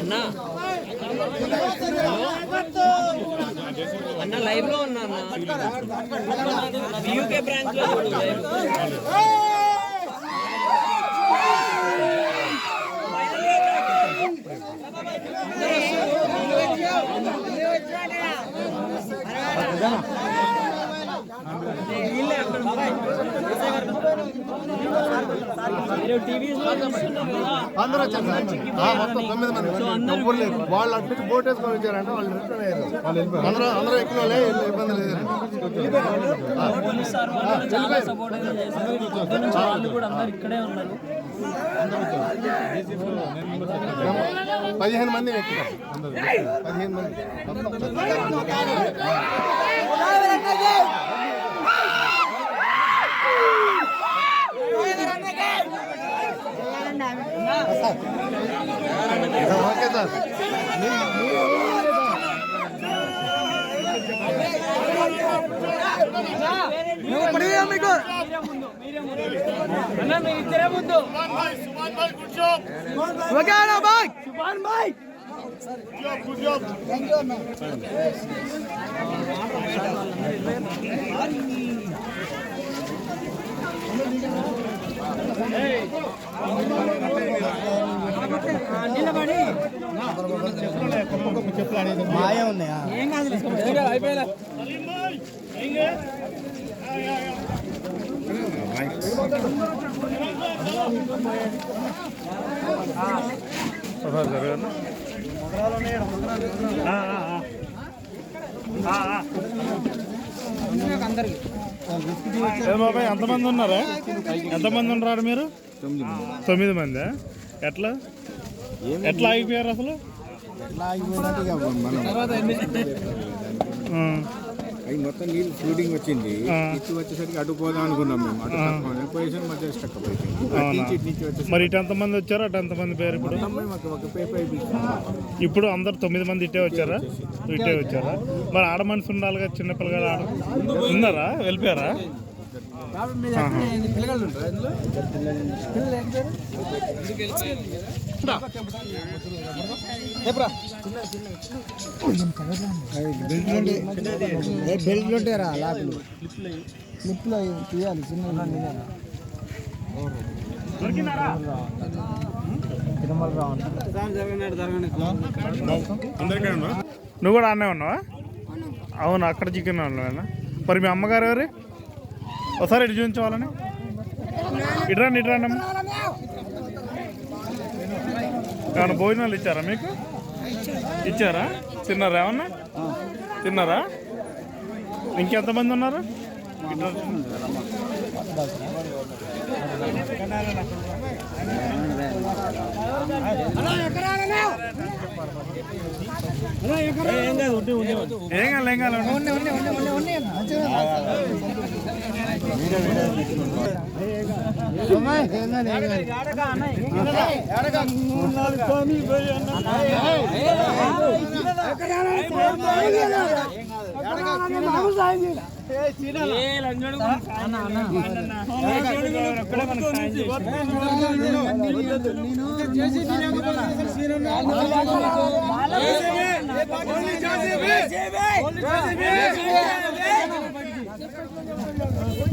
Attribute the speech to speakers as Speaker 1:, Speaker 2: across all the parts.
Speaker 1: అన్నా అన్న లైవ్లో ఉన్నా యూకే బ్రాంచ్లో
Speaker 2: అందరూ అందరూ మొత్తం తొమ్మిది మంది వాళ్ళు అటు నుంచి బోట్ వేసుకొని వచ్చారంటే వాళ్ళు రిటర్న్ అయ్యారు అందరూ అందరూ ఎక్కువ ఇబ్బంది లేదు పదిహేను మంది ఎక్కుతారు పదిహేను మంది ఓకే సార్
Speaker 1: మీకు మీరు ఇద్దరే ముందు ఓకే అన్న బాయ్ సుభాన్ బాయ్
Speaker 2: మాయ ఉన్నాయా?
Speaker 3: బాబాయ్ ఎంతమంది ఉన్నారా? ఎంతమంది ఉన్నారు మీరు? తొమ్మిది మంది? ఎట్లా? ఎట్లా ఆగిపోయారు అసలు?
Speaker 4: అవి మొత్తం నీళ్ళు ఫ్లూటింగ్ వచ్చింది. ఇటు వచ్చేసరికి అటు పోదాం అనుకున్నాం మేము. అటు తక్కువ పోయేసరికి మధ్య స్టక్ అయిపోయింది.
Speaker 3: మరి ఇటు ఎంతమంది వచ్చారు? అటు ఎంతమంది పేరు ఇప్పుడు? ఇప్పుడు అందరు తొమ్మిది మంది ఇట్టే వచ్చారా? ఇట్టే వచ్చారా? మరి ఆడ మనిషి ఉండాలిగా చిన్న పిల్లగాడు ఆడ? ఉన్నారా? వెళ్ళిపోయారా? ఆహా.
Speaker 2: బెల్ట్లు ఉంటారా లాకులు? స్లిప్లో తీయాలి చిన్న
Speaker 3: నువ్వు కూడా ఆడనే ఉన్నావా? అవును. అక్కడ చికెన్ ఉన్నావా? మరి మీ అమ్మగారు ఎవరు? ఒకసారి ఇటు చూపించవాలని ఇటురండి ఇటురండి అమ్మ ఏమన్నా భోజనాలు ఇచ్చారా మీకు? ఇచ్చారా? తిన్నారా ఏమన్నా? తిన్నారా? ఇంకెంతమంది ఉన్నారు? ఇటు రండి. ఏం కాదు ఏం కాదు చేసి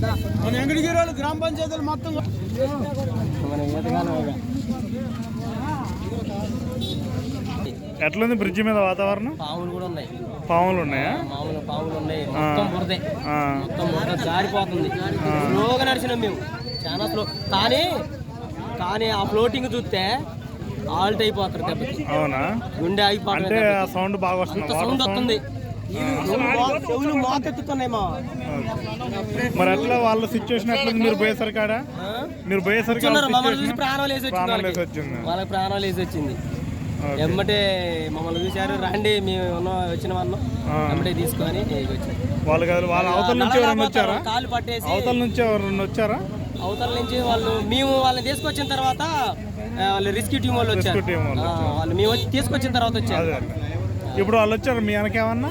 Speaker 2: గ్రామ పంచాయతీలు మొత్తం
Speaker 3: ఎట్లుంది బ్రిడ్జి మీద వాతావరణం?
Speaker 1: పాములు కూడా ఉన్నాయి.
Speaker 3: పాములు ఉన్నాయా?
Speaker 1: మామూలు పాములు ఉన్నాయి. మొత్తం బురదే.
Speaker 3: ఆ,
Speaker 1: మొత్తం బురద. జారిపోతుంది. స్లోగా నడిచినాం మేము. చాలా స్లో. కానీ కానీ ఆ ఫ్లోటింగ్ చూస్తే ఆల్ట్ అయిపోతారు దెబ్బకి.
Speaker 3: అవునా?
Speaker 1: గుండె
Speaker 3: ఆ సౌండ్ బాగా వస్తుంది.
Speaker 1: సౌండ్? వస్తుంది.
Speaker 3: మరి ఎట్లా వాళ్ళ సిచ్యువేషన్ ఎట్లుంది మీరు పోయేసరికి ఆడ?
Speaker 1: ఆ?
Speaker 3: మీరు situation-
Speaker 1: ప్రాణాలు వేసి వచ్చింది వాళ్ళకి. ప్రాణాలు వేసి వచ్చింది. ఎమ్మటే మమ్మల్ని చూశారు రండి మేము ఉన్న వచ్చిన వాళ్ళం. ఎమ్మటే తీసుకొని
Speaker 3: వాళ్ళు కాదు వాళ్ళ అవతల నుంచి ఎవరైనా వచ్చారా?
Speaker 1: కాళ్ళు పట్టేసి
Speaker 3: అవతల నుంచి ఎవరైనా వచ్చారా?
Speaker 1: అవతల నుంచి వాళ్ళు మేము వాళ్ళని తీసుకొచ్చిన తర్వాత వాళ్ళు రెస్క్యూ టీం వాళ్ళు వచ్చారు.
Speaker 3: వాళ్ళు
Speaker 1: మేము వచ్చి తీసుకొచ్చిన తర్వాత వచ్చారు.
Speaker 3: ఇప్పుడు వాళ్ళు వచ్చారు మీ వెనకేమన్నా